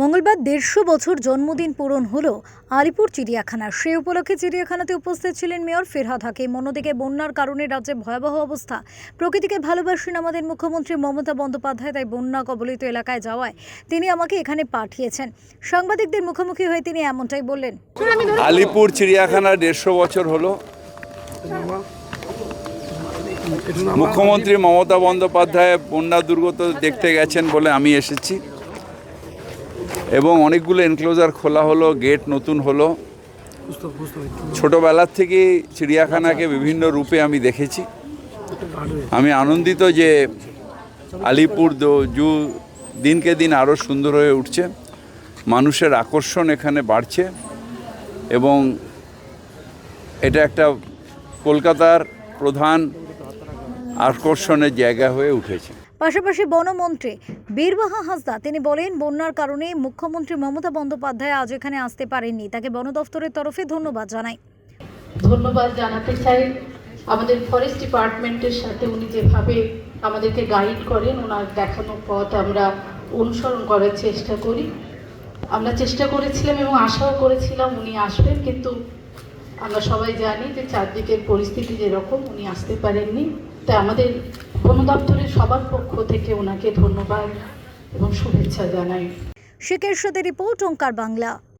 মঙ্গলবার দেড়শো বছর জন্মদিন পূরণ হলো আলিপুর চিড়িয়াখানার। সে উপলক্ষে চিড়িয়াখানাতে উপস্থিত ছিলেন মেয়র ফেরহাদ হাকিম। অন্যদিকে বন্যার কারণে রাজ্যে ভয়াবহ অবস্থা। প্রকৃতিকে ভালোবাসেন আমাদের মুখ্যমন্ত্রী মমতা বন্দ্যোপাধ্যায়, তাই বন্যা কবলিত এলাকায় যাওয়ায় তিনি আমাকে এখানে পাঠিয়েছেন। সাংবাদিকদের মুখোমুখি হয়ে তিনি এমনটাই বললেন। আলিপুর চিড়িয়াখানা দেড়শো বছর হলো। মুখ্যমন্ত্রী মমতা বন্দ্যোপাধ্যায় বন্যা দুর্গত দেখতে গেছেন বলে আমি এসেছি। এবং অনেকগুলো এনক্লোজার খোলা হলো গেট নতুন হলো। ছোটোবেলার থেকেই চিড়িয়াখানাকে বিভিন্ন রূপে আমি দেখেছি। আমি আনন্দিত যে আলিপুর জু দিনকে দিন আরও সুন্দর হয়ে উঠছে। মানুষের আকর্ষণ এখানে বাড়ছে এবং এটা একটা কলকাতার প্রধান আকর্ষণের জায়গা হয়ে উঠেছে। পাশাপাশি বনমন্ত্রী বীরবাহা হাসদা তিনি বলেন বন্যার কারণে মুখ্যমন্ত্রী মমতা বন্দ্যোপাধ্যায় আজ এখানে আসতে পারেননি। তাকে বন দফতরের তরফে ধন্যবাদ জানাই। ধন্যবাদ জানাতে চাই। আমাদের ফরেস্ট ডিপার্টমেন্টের সাথে উনি যেভাবে আমাদেরকে গাইড করেন ওনার দেখানো পথ আমরা অনুসরণ করার চেষ্টা করি। আমরা চেষ্টা করেছিলাম এবং আশাও করেছিলাম উনি আসবেন কিন্তু আমরা সবাই জানি যে চারদিকের পরিস্থিতি যেরকম, উনি আসতে পারেননি। তাই আমাদের বন দপ্তরের সবার পক্ষ থেকে ওনাকে ধন্যবাদ এবং শুভেচ্ছা জানাই। সাথে রিপোর্ট, ওঙ্কার বাংলা।